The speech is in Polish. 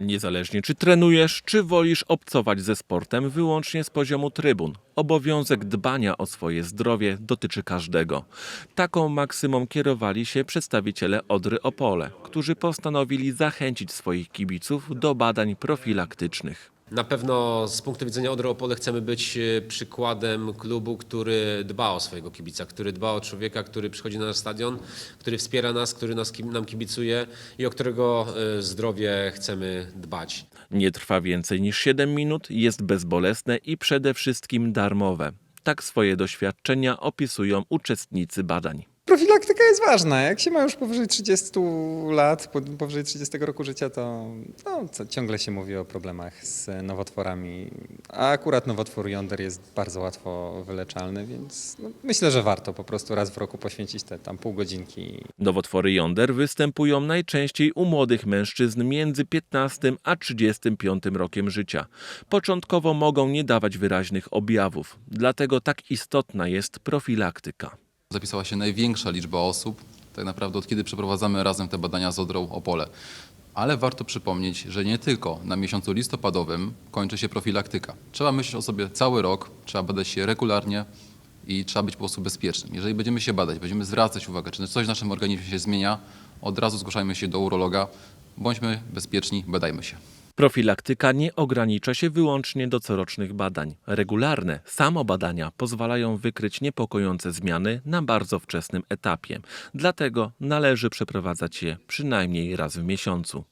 Niezależnie czy trenujesz, czy wolisz obcować ze sportem wyłącznie z poziomu trybun, obowiązek dbania o swoje zdrowie dotyczy każdego. Taką maksymą kierowali się przedstawiciele Odry Opole, którzy postanowili zachęcić swoich kibiców do badań profilaktycznych. Na pewno z punktu widzenia Odry Opole chcemy być e, przykładem klubu, który dba o swojego kibica, który dba o człowieka, który przychodzi na nasz stadion, który wspiera nas, który nas, nam kibicuje i o którego e, zdrowie chcemy dbać. Nie trwa więcej niż 7 minut, jest bezbolesne i przede wszystkim darmowe. Tak swoje doświadczenia opisują uczestnicy badań. Profilaktyka jest ważna. Jak się ma już powyżej 30 lat, po- powyżej 30 roku życia, to no, ciągle się mówi o problemach z nowotworami. A akurat nowotwór jąder jest bardzo łatwo wyleczalny, więc no, myślę, że warto po prostu raz w roku poświęcić te tam pół godzinki Nowotwory jąder występują najczęściej u młodych mężczyzn między 15 a 35 rokiem życia. Początkowo mogą nie dawać wyraźnych objawów, dlatego tak istotna jest profilaktyka. Zapisała się największa liczba osób, tak naprawdę od kiedy przeprowadzamy razem te badania z Odrą Opole. Ale warto przypomnieć, że nie tylko na miesiącu listopadowym kończy się profilaktyka. Trzeba myśleć o sobie cały rok, trzeba badać się regularnie i trzeba być po prostu bezpiecznym. Jeżeli będziemy się badać, będziemy zwracać uwagę, czy coś w naszym organizmie się zmienia, od razu zgłaszajmy się do urologa, bądźmy bezpieczni, badajmy się. Profilaktyka nie ogranicza się wyłącznie do corocznych badań. Regularne samobadania pozwalają wykryć niepokojące zmiany na bardzo wczesnym etapie. Dlatego należy przeprowadzać je przynajmniej raz w miesiącu.